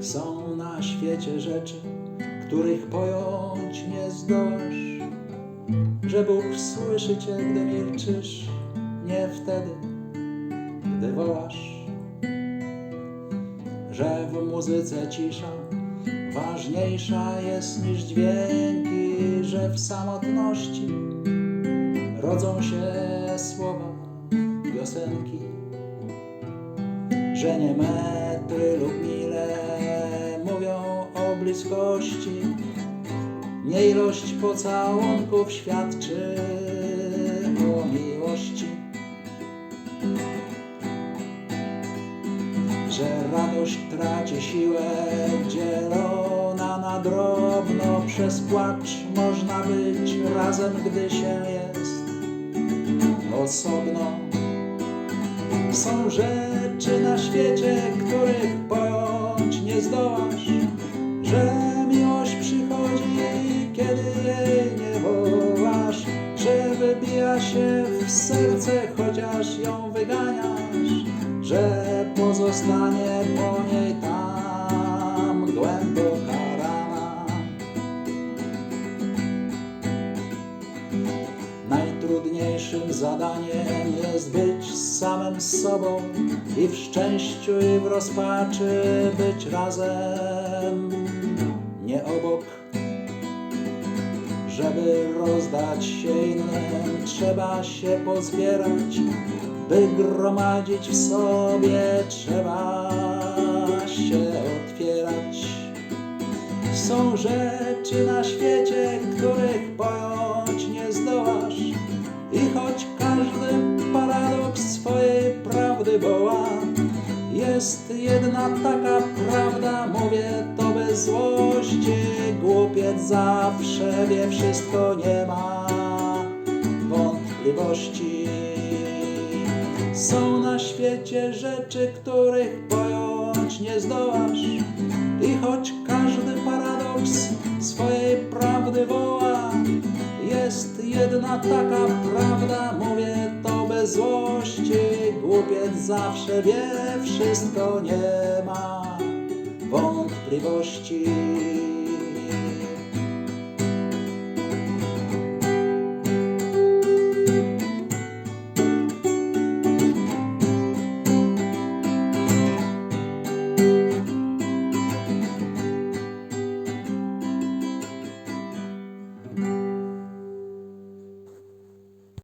Są na świecie rzeczy, których pojąć nie zdołasz, że Bóg słyszy cię, gdy milczysz, nie wtedy, gdy wołasz, że w muzyce cisza ważniejsza jest niż dźwięki, że w samotności rodzą się słowa, piosenki, że nie metry lub bliskości, nie ilość pocałunków świadczy o miłości. Że radość traci siłę dzielona na drobno przez płacz można być razem, gdy się jest osobno. Są rzeczy na świecie, których pojąć nie zdołasz, serce, chociaż ją wyganiasz, że pozostanie po niej tam głęboka rana. Najtrudniejszym zadaniem jest być samym sobą i w szczęściu i w rozpaczy być razem, nie obok. Żeby rozdać się innym, trzeba się pozbierać, by gromadzić w sobie, trzeba się otwierać. Są rzeczy na świecie, których pojąć nie zdołasz i choć każdy paradoks swojej prawdy woła, jest jedna taka prawda, mówię to bez złości, głupiec zawsze wie wszystko, nie ma wątpliwości. Są na świecie rzeczy, których pojąć nie zdołasz i choć każdy paradoks swojej prawdy woła, jest jedna taka prawda, mówię to bez złości, głupiec zawsze wie wszystko, nie ma wątpliwości.